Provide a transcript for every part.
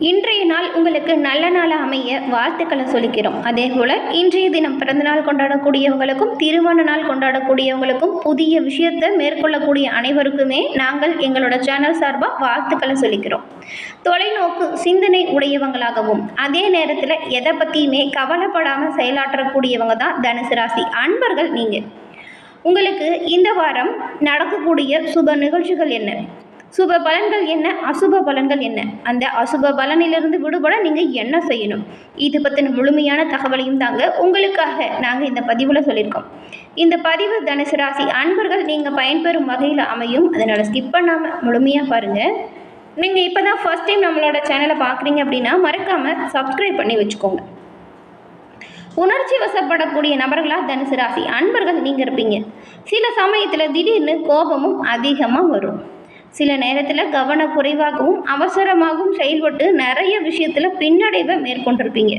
இன்றைய நாள் உங்களுக்கு நல்ல நாளாக அமைய வாழ்த்துக்களை சொல்லிக்கிறோம். அதே போல் இன்றைய தினம் பிறந்தநாள் கொண்டாடக்கூடியவங்களுக்கும் திருமண நாள் கொண்டாடக்கூடியவங்களுக்கும் புதிய விஷயத்தை மேற்கொள்ளக்கூடிய அனைவருக்குமே நாங்கள் எங்களோட சேனல் சார்பாக வாழ்த்துக்களை சொல்லிக்கிறோம். தொலைநோக்கு சிந்தனை உடையவங்களாகவும் அதே நேரத்தில் எதை பற்றியுமே கவலைப்படாமல் செயலாற்றக்கூடியவங்க தான் தனுசு ராசி அன்பர்கள் நீங்கள் உங்களுக்கு இந்த வாரம் நடக்கக்கூடிய சுப நிகழ்ச்சிகள் என்ன? சுப பலன்கள் என்ன? அசுப பலன்கள் என்ன? அந்த அசுப பலனிலிருந்து விடுபட நீங்கள் என்ன செய்யணும்? இது பற்றின முழுமையான தகவலையும் தாங்க உங்களுக்காக நாங்கள் இந்த பதிவில் சொல்லியிருக்கோம். இந்த பதிவு தனுசு ராசி அன்பர்கள் நீங்கள் பயன்பெறும் வகையில் அமையும். அதனால் ஸ்கிப் பண்ணாமல் முழுமையாக பாருங்கள் நீங்கள் இப்போ தான் ஃபர்ஸ்ட் டைம் நம்மளோட சேனலை பார்க்குறீங்க அப்படின்னா மறக்காமல் சப்ஸ்கிரைப் பண்ணி வச்சுக்கோங்க. உணர்ச்சி வசப்படக்கூடிய நபர்களாக தனுசு ராசி அன்பர்கள் நீங்கள் இருப்பீங்க. சில சமயத்தில் திடீர்னு கோபமும் அதிகமாக வரும். சில நேரத்தில் கவனக்குறைவாகவும் அவசரமாகவும் செயல்பட்டு நிறைய விஷயத்தில் பின்னடைவை மேற்கொண்டிருப்பீங்க.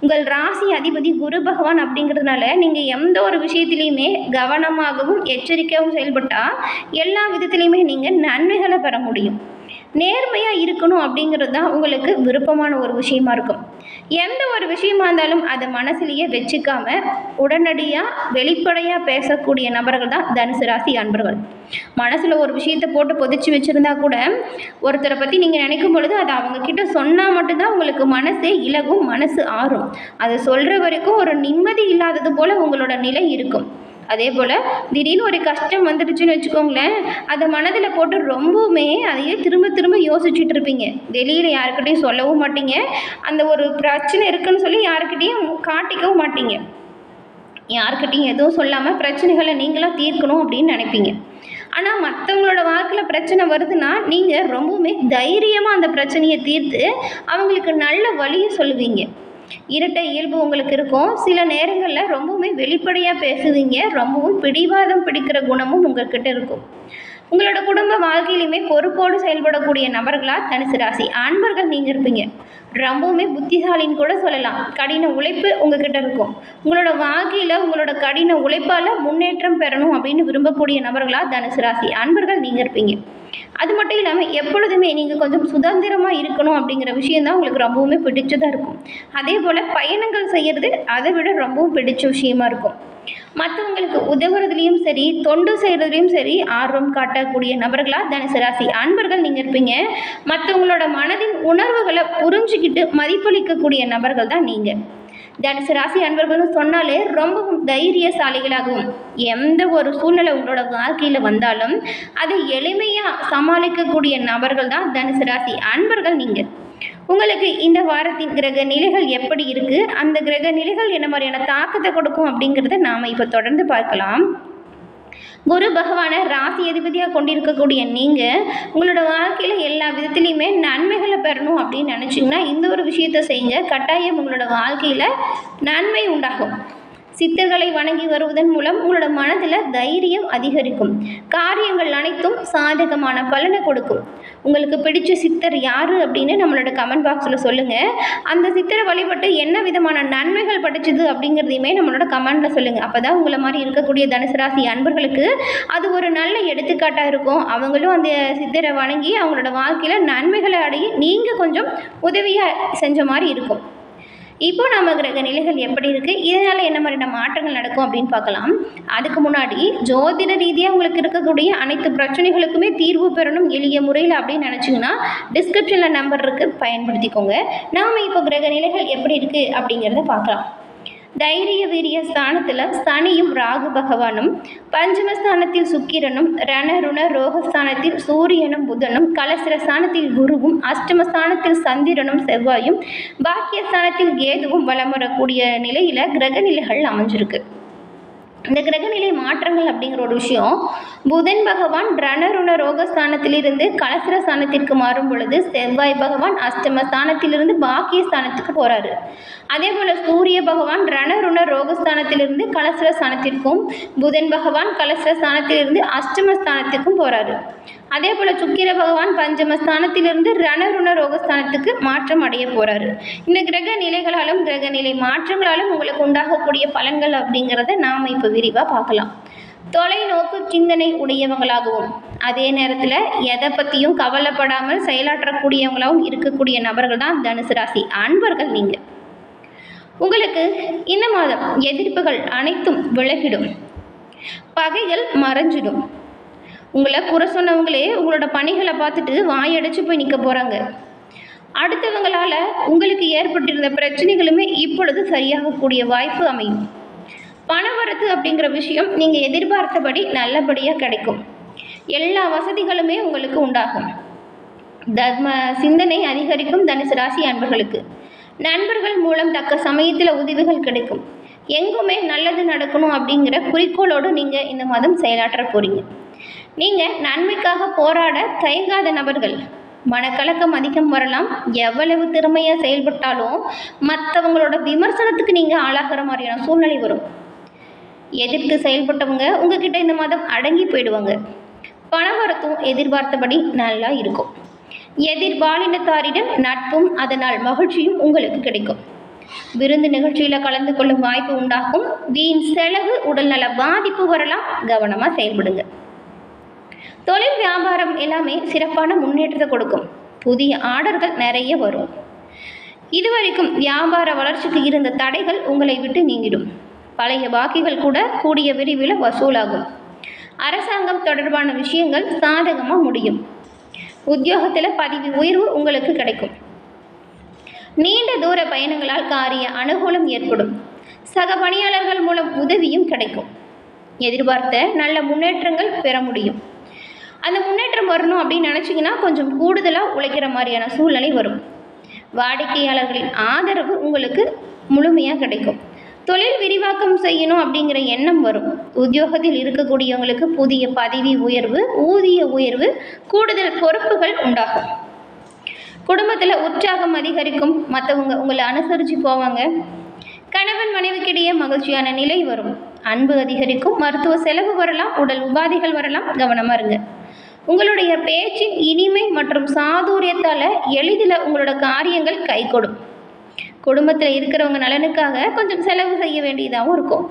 உங்கள் ராசி அதிபதி குரு பகவான் அப்படிங்கிறதுனால நீங்கள் எந்த ஒரு விஷயத்துலையுமே கவனமாகவும் எச்சரிக்கையாகவும் செயல்பட்டால் எல்லா விதத்துலேயுமே நீங்கள் நன்மைகளை பெற முடியும். நேர்மையாக இருக்கணும் அப்படிங்கிறது தான் உங்களுக்கு விருப்பமான ஒரு விஷயமா இருக்கும். எந்த ஒரு விஷயமா இருந்தாலும் அதை மனசுலேயே வச்சுக்காம உடனடியாக வெளிப்படையாக பேசக்கூடிய நபர்கள் தான் தனுசு ராசி அன்பர்கள். மனசில் ஒரு விஷயத்தை போட்டு பொதிச்சு வச்சுருந்தா கூட ஒருத்தரை பற்றி நீங்கள் நினைக்கும் பொழுது அதை அவங்கக்கிட்ட சொன்னால் மட்டும்தான் உங்களுக்கு மனசே இலகும் மனசு ஆறும். அதை சொல்கிற வரைக்கும் ஒரு நிம்மதி இல்லாதது போல் உங்களோட நிலை இருக்கும். அதே போல் திடீர்னு ஒரு கஷ்டம் வந்துடுச்சுன்னு வச்சுக்கோங்களேன் அதை மனதில் போட்டு ரொம்பவுமே அதையே திரும்ப திரும்ப யோசிச்சுட்டு இருப்பீங்க. வெளியில் யாருக்கிட்டையும் சொல்லவும் மாட்டீங்க. அந்த ஒரு பிரச்சனை இருக்குன்னு சொல்லி யாருக்கிட்டையும் காட்டிக்கவும் மாட்டீங்க. யாருக்கிட்டையும் எதுவும் சொல்லாமல் பிரச்சனைகளை நீங்களாக தீர்க்கணும் அப்படின்னு நினைப்பீங்க. ஆனால் மற்றவங்களோட வாழ்க்கையில் பிரச்சனை வருதுன்னா நீங்கள் ரொம்பவுமே தைரியமாக அந்த பிரச்சனையை தீர்த்து அவங்களுக்கு நல்ல வழியை சொல்லுவீங்க. இரட்டை இயல்பு உங்களுக்கு இருக்கும். சில நேரங்களில் ரொம்பவுமே வெளிப்படையாக பேசுவீங்க. ரொம்பவும் பிடிவாதம் பிடிக்கிற குணமும் உங்கள்கிட்ட இருக்கும். உங்களோட குடும்ப வாழ்க்கையிலுமே பொறுப்போடு செயல்படக்கூடிய நபர்களாக தனுசு ராசி. அன்பர்கள் நீங்கள் இருப்பீங்க. ரொம்பவுமே புத்திசாலின்னு கூட சொல்லலாம். கடின உழைப்பு உங்ககிட்ட இருக்கும். உங்களோட வாழ்க்கையில் உங்களோட கடின உழைப்பால் முன்னேற்றம் பெறணும் அப்படின்னு விரும்பக்கூடிய நபர்களாக தனுசு ராசி. அன்பர்கள் நீங்கள் இருப்பீங்க. அது மட்டும் இல்லாமல் எப்பொழுதுமே நீங்கள் கொஞ்சம் சுதந்திரமாக இருக்கணும் அப்படிங்கிற விஷயம் தான் உங்களுக்கு ரொம்பவுமே பிடிச்சதாக இருக்கும். அதே போல் பயணங்கள் செய்கிறது அதை விட ரொம்பவும் பிடிச்ச விஷயமா இருக்கும். மற்றவங்களுக்கு உதவுறதுலேயும் சரி தொண்டு செய்கிறதுலையும் சரி ஆர்வம் காட்டக்கூடிய நபர்களாக தனுசு ராசி அன்பர்கள் நீங்கள் இருப்பீங்க. மற்றவங்களோட மனதின் உணர்வுகளை புரிஞ்சுக்கிட்டு மதிப்பளிக்கக்கூடிய நபர்கள் தான் நீங்கள் தனுசு ராசி அன்பர்கள்னு சொன்னாலே ரொம்பவும் தைரியசாலிகளாகவும் எந்த ஒரு சூழ்நிலை உங்களோட வாழ்க்கையில் வந்தாலும் அதை எளிமையாக சமாளிக்கக்கூடிய நபர்கள் தான் தனுசு ராசி அன்பர்கள் நீங்கள் உங்களுக்கு இந்த வாரத்தின் கிரக நிலைகள் எப்படி இருக்குது அந்த கிரக நிலைகள் என்ன மாதிரியான தாக்கத்தை கொடுக்கும் அப்படிங்கிறத நாம் இப்போ தொடர்ந்து பார்க்கலாம். குரு பகவானை ராசி அதிபதியாக கொண்டிருக்கக்கூடிய நீங்கள் உங்களோட வாழ்க்கையில் எல்லா விதத்துலேயுமே நன்மைகளை பெறணும் அப்படின்னு நினச்சிங்கன்னா இந்த ஒரு விஷயத்தை செய்யுங்க. கட்டாயம் உங்களோட வாழ்க்கையில் நன்மை உண்டாகும். சித்தர்களை வணங்கி வருவதன் மூலம் உங்களோட மனதில் தைரியம் அதிகரிக்கும். காரியங்கள் அனைத்தும் சாதகமான பலனை கொடுக்கும். உங்களுக்கு பிடிச்ச சித்தர் யார் அப்படின்னு நம்மளோட கமெண்ட் பாக்ஸில் சொல்லுங்கள் அந்த சித்தரை வழிபட்டு என்ன விதமான நன்மைகள் படிச்சது அப்படிங்கிறதையுமே நம்மளோட கமெண்டில் சொல்லுங்கள் அப்போ தான் உங்களை மாதிரி இருக்கக்கூடிய தனுசு ராசி அன்பர்களுக்கு அது ஒரு நல்ல எடுத்துக்காட்டாக இருக்கும். அவங்களும் அந்த சித்தரை வணங்கி அவங்களோட வாழ்க்கையில் நன்மைகளை அடைய நீங்கள் கொஞ்சம் உதவியாக செஞ்ச மாதிரி இருக்கும். இப்போ நம்ம கிரக நிலைகள் எப்படி இருக்குது இதனால் என்ன மாதிரியான மாற்றங்கள் நடக்கும் அப்படின்னு பார்க்கலாம். அதுக்கு முன்னாடி ஜோதிட ரீதியாக உங்களுக்கு இருக்கக்கூடிய அனைத்து பிரச்சனைகளுக்குமே தீர்வு பெறணும் எளிய முறையில் அப்படின்னு நினச்சிங்கன்னா டிஸ்கிரிப்ஷனில் நம்பர் இருக்குது பயன்படுத்திக்கோங்க. நாம் இப்போ கிரக நிலைகள் எப்படி இருக்குது அப்படிங்கிறத பார்க்கலாம். தைரிய வீரிய ஸ்தானத்தில் சனியும் ராகு பகவானும் பஞ்சமஸ்தானத்தில் சுக்கிரனும் ரணருண ரோகஸ்தானத்தில் சூரியனும் புதனும் கலசிர ஸ்தானத்தில் குருவும் அஷ்டமஸ்தானத்தில் சந்திரனும் செவ்வாயும் பாக்கியஸ்தானத்தில் கேதுவும் வலம் வரக்கூடிய நிலையில் கிரக நிலைகள் அமைஞ்சிருக்கு. இந்த கிரகநிலை மாற்றங்கள் அப்படிங்கிற ஒரு விஷயம் புதன் பகவான் ரணருண ரோகஸ்தானத்திலிருந்து கலசர ஸ்தானத்திற்கு மாறும் பொழுது செவ்வாய் பகவான் அஷ்டம ஸ்தானத்திலிருந்து பாக்கிய ஸ்தானத்துக்கு போகிறாரு அதே போல் சூரிய பகவான் ரணருண ரோகஸ்தானத்திலிருந்து கலசர ஸ்தானத்திற்கும் புதன் பகவான் கலசர ஸ்தானத்திலிருந்து அஷ்டம ஸ்தானத்திற்கும் போகிறாரு அதே போல் சுக்கிர பகவான் பஞ்சமஸ்தானத்திலிருந்து ரணருண ரோகஸ்தானத்துக்கு மாற்றம் அடைய போகிறாரு இந்த கிரக நிலைகளாலும் கிரக நிலை மாற்றங்களாலும் உங்களுக்கு உண்டாகக்கூடிய பலன்கள் அப்படிங்கிறத நாம் இப்போ விரிவாக பார்க்கலாம். தொலைநோக்கு சிந்தனை உடையவங்களாகவும் அதே நேரத்தில் எதை பற்றியும் கவலைப்படாமல் செயலாற்றக்கூடியவங்களாகவும் இருக்கக்கூடிய நபர்கள் தான் தனுசு ராசி. அன்பர்கள் நீங்கள் உங்களுக்கு இந்த மாதம் எதிர்ப்புகள் அனைத்தும் விலகிடும். பகைகள் மறைஞ்சிடும். உங்களை குறை சொன்னவங்களே உங்களோட பணிகளை பார்த்துட்டு வாயடைச்சு போய் நிற்க போகிறாங்க அடுத்தவங்களால் உங்களுக்கு ஏற்பட்டிருந்த பிரச்சனைகளுமே இப்பொழுது சரியாகக்கூடிய வாய்ப்பு அமையும். பணவரத்து அப்படிங்கிற விஷயம் நீங்கள் எதிர்பார்த்தபடி நல்லபடியாக கிடைக்கும். எல்லா வசதிகளுமே உங்களுக்கு உண்டாகும். தர்ம சிந்தனை அதிகரிக்கும் தனுசு ராசி அன்பர்களுக்கு. நண்பர்கள் மூலம் தக்க சமயத்தில் உதவிகள் கிடைக்கும். எங்குமே நல்லது நடக்கணும் அப்படிங்கிற குறிக்கோளோடு நீங்கள் இந்த மாதம் செயலாற்ற போகிறீங்க நீங்கள் நன்மைக்காக போராட தயங்காத நபர்கள். மனக்கலக்கம் அதிகம் வரலாம். எவ்வளவு திறமையாக செயல்பட்டாலும் மற்றவங்களோட விமர்சனத்துக்கு நீங்கள் ஆளாகிற மாதிரியான சூழ்நிலை வரும். எதிர்த்து செயல்பட்டவங்க உங்ககிட்ட இந்த மாதம் அடங்கி போயிடுவாங்க. பணவரத்தும் எதிர்பார்த்தபடி நல்லா இருக்கும். எதிர்பாலினத்தாரிடம் நட்பும் அதனால் மகிழ்ச்சியும் உங்களுக்கு கிடைக்கும். விருந்து நிகழ்ச்சியில் கலந்து கொள்ளும் வாய்ப்பு உண்டாகும். வீண் செலவு உடல்நல பாதிப்பு வரலாம். கவனமாக செயல்படுங்க. தொழில் வியாபாரம் எல்லாமே சிறப்பான முன்னேற்றத்தை கொடுக்கும். புதிய ஆர்டர்கள் நிறைய வரும். இதுவரைக்கும் வியாபார வளர்ச்சிக்கு இருந்த தடைகள் உங்களை விட்டு நீங்கிடும். பழைய பாக்கிகள் கூட கூடிய விரிவில் வசூலாகும். அரசாங்கம் தொடர்பான விஷயங்கள் சாதகமாக முடியும். உத்தியோகத்தில் பதவி உயர்வு உங்களுக்கு கிடைக்கும். நீண்ட தூர பயணங்களால் காரிய அனுகூலம் ஏற்படும். சக பணியாளர்கள் மூலம் உதவியும் கிடைக்கும். எதிர்பார்த்த நல்ல முன்னேற்றங்கள் பெற முடியும். அந்த முன்னேற்றம் வரணும் அப்படின்னு நினச்சிங்கன்னா கொஞ்சம் கூடுதலாக உழைக்கிற மாதிரியான சூழ்நிலை வரும். வாடிக்கையாளர்களின் ஆதரவு உங்களுக்கு முழுமையாக கிடைக்கும். தொழில் விரிவாக்கம் செய்யணும் அப்படிங்கிற எண்ணம் வரும். உத்தியோகத்தில் இருக்கக்கூடியவங்களுக்கு புதிய பதவி உயர்வு ஊதிய உயர்வு கூடுதல் பொறுப்புகள் உண்டாகும். குடும்பத்தில் உற்சாகம் அதிகரிக்கும். மற்றவங்க உங்களை அனுசரித்து போவாங்க. கணவன் மனைவிக்கிடையே மகிழ்ச்சியான நிலை வரும். அன்பு அதிகரிக்கும். மருத்துவ செலவு வரலாம். உடல் உபாதைகள் வரலாம். கவனமாக இருங்க. உங்களுடைய பேச்சின் இனிமை மற்றும் சாதுரியத்தால் எளிதில் உங்களோட காரியங்கள் கைகொடும் குடும்பத்தில் இருக்கிறவங்க நலனுக்காக கொஞ்சம் செலவு செய்ய வேண்டியதாகவும் இருக்கும்.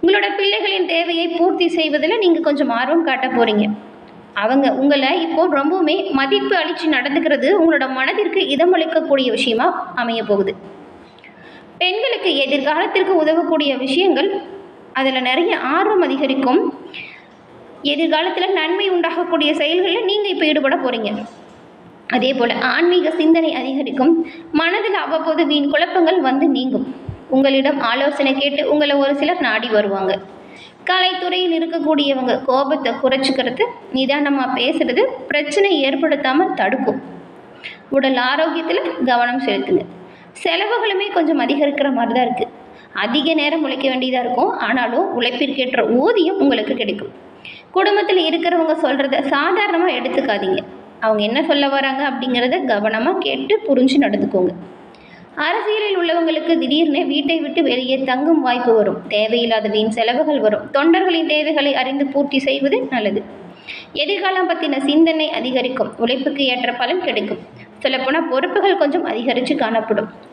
உங்களோட பிள்ளைகளின் தேவையை பூர்த்தி செய்வதில் நீங்கள் கொஞ்சம் ஆர்வம் காட்ட போகிறீங்க அவங்க உங்களை இப்போ ரொம்பவுமே மதிப்பு அளித்து நடந்துக்கிறது உங்களோட மனதிற்கு இதமளிக்கக்கூடிய விஷயமா அமைய போகுது. பெண்களுக்கு எதிர்காலத்திற்கு உதவக்கூடிய விஷயங்கள் அதில் நிறைய ஆர்வம் அதிகரிக்கும். எதிர்காலத்தில் நன்மை உண்டாகக்கூடிய செயல்களில் நீங்கள் இப்போ ஈடுபட போகிறீங்க அதே போல் ஆன்மீக சிந்தனை அதிகரிக்கும். மனதில் அவ்வப்போது வீண் குழப்பங்கள் வந்து நீங்கும். உங்களிடம் ஆலோசனை கேட்டு உங்களை ஒரு சிலர் நாடி வருவாங்க. கலைத்துறையில் இருக்கக்கூடியவங்க கோபத்தை குறைச்சிக்கிறது நிதானமாக பேசுறது பிரச்சனை ஏற்படுத்தாமல் தடுக்கும். உடல் ஆரோக்கியத்தில் கவனம் செலுத்துங்க. செலவுகளுமே கொஞ்சம் அதிகரிக்கிற மாதிரி தான் இருக்குது அதிக நேரம் உழைக்க வேண்டியதாக இருக்கும். ஆனாலும் உழைப்பிற்கேற்ற ஊதியம் உங்களுக்கு கிடைக்கும். குடும்பத்தில் இருக்கிறவங்க சொல்கிறத சாதாரணமாக எடுத்துக்காதீங்க. அவங்க என்ன சொல்ல வராங்க அப்படிங்கிறத கவனமாக கேட்டு புரிஞ்சு நடந்துக்கோங்க. அரசியலில் உள்ளவங்களுக்கு திடீர்னு வீட்டை விட்டு வெளியே தங்கும் வாய்ப்பு வரும். தேவையில்லாத வீண் செலவுகள் வரும். தொண்டர்களின் தேவைகளை அறிந்து பூர்த்தி செய்வது நல்லது. எதிர்காலம் பற்றின சிந்தனை அதிகரிக்கும். உழைப்புக்கு ஏற்ற பலன் கிடைக்கும். சொல்லப்போனால் பொறுப்புகள் கொஞ்சம் அதிகரித்து காணப்படும்.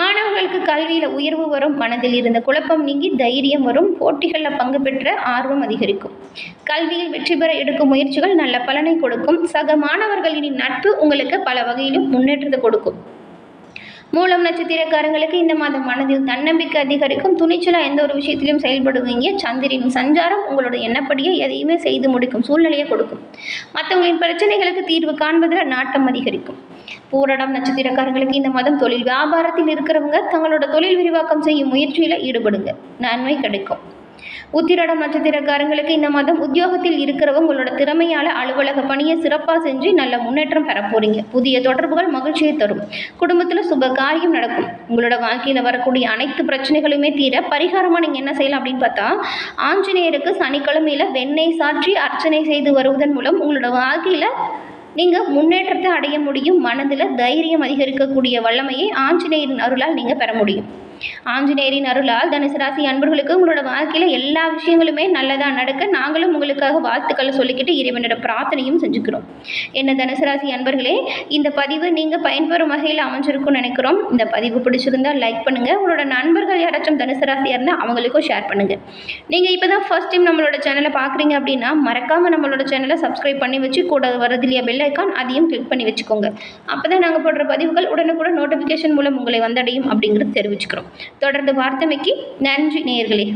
மாணவர்களுக்கு கல்வியில் உயர்வு வரும் மனதில் இருந்த குழப்பம் நீங்கி தைரியம் வரும் போட்டிகளில் பங்கு பெற்ற ஆர்வம் அதிகரிக்கும். கல்வியில் வெற்றி பெற எடுக்கும் முயற்சிகள் நல்ல பலனை கொடுக்கும். சக மாணவர்களின் நட்பு உங்களுக்கு பல வகையிலும் முன்னேற்றத்தை கொடுக்கும். மூலம் நட்சத்திரக்காரங்களுக்கு இந்த மாதம் மனதில் தன்னம்பிக்கை அதிகரிக்கும். துணிச்சலாக எந்த ஒரு விஷயத்திலும் செயல்படுவீங்க. சந்திரின் சஞ்சாரம் உங்களோட எண்ணப்படியே எதையுமே செய்து முடிக்கும். சூழ்நிலையை கொடுக்கும். மற்றவங்களின் பிரச்சனைகளுக்கு தீர்வு காண்பதில் நாட்டம் அதிகரிக்கும். பூரடம் நட்சத்திரக்காரங்களுக்கு இந்த மாதம் தொழில் வியாபாரத்தில் இருக்கிறவங்க தங்களோட தொழில் விரிவாக்கம் செய்யும் முயற்சியில் ஈடுபடுங்க. நன்மை கிடைக்கும். உத்திரடம் நட்சத்திரக்காரங்களுக்கு இந்த மாதம் உத்தியோகத்தில் இருக்கிறவங்க உங்களோட திறமையால் அலுவலக பணியை சிறப்பாக செஞ்சு நல்ல முன்னேற்றம் பெற போறீங்க. புதிய தொடர்புகள் மகிழ்ச்சியை தரும். குடும்பத்தில் சுப காரியம் நடக்கும். உங்களோட வாழ்க்கையில் வரக்கூடிய அனைத்து பிரச்சனைகளுமே தீர பரிகாரமாக நீங்கள் என்ன செய்யலாம் அப்படின்னு பார்த்தா ஆஞ்சநேயருக்கு சனிக்கிழமையில் வெண்ணெய் சாற்றி அர்ச்சனை செய்து வருவதன் மூலம் உங்களோட வாழ்க்கையில் நீங்கள் முன்னேற்றத்தை அடைய முடியும். மனதில் தைரியம் அதிகரிக்கக்கூடிய வல்லமையை ஆஞ்சநேயரின் அருளால் நீங்கள் பெற முடியும். ஆஞ்சநேயரின் அருளால் தனுசு ராசி அன்பர்களுக்கு உங்களோட வாழ்க்கையில் எல்லா விஷயங்களுமே நல்லதாக நடக்க நாங்களும் உங்களுக்காக வாழ்த்துக்களை சொல்லிக்கிட்டு இறைவனோட பிரார்த்தனையும் செஞ்சுக்கிறோம். என்ன தனுசு ராசி அன்பர்களே இந்த பதிவு நீங்கள் பயன்பெறும் வகையில் அமைஞ்சிருக்கும்னு நினைக்கிறோம். இந்த பதிவு பிடிச்சிருந்தா லைக் பண்ணுங்கள் உங்களோட நண்பர்கள் யாராச்சும் தனுசு ராசியாக இருந்தால் அவங்களுக்கும் ஷேர் பண்ணுங்கள் நீங்கள் இப்போ தான் ஃபர்ஸ்ட் டைம் நம்மளோட சேனலை பார்க்குறீங்க அப்படின்னா மறக்காமல் நம்மளோட சேனலை சப்ஸ்கிரைப் பண்ணி வச்சு கூட வரது இல்லையா பெல் ஐக்கான் அதையும் கிளிக் பண்ணி வச்சுக்கோங்க. அப்போ தான் நாங்கள் போடுற பதிவுகள் உடனுக்குடன் நோட்டிஃபிகேஷன் மூலம் உங்களை வந்தடையும் அப்படிங்கிறது தெரிவிச்சுக்கிறோம். தொடர்ந்து வார்த்தமைக்கு நன்றி நேயர்களே.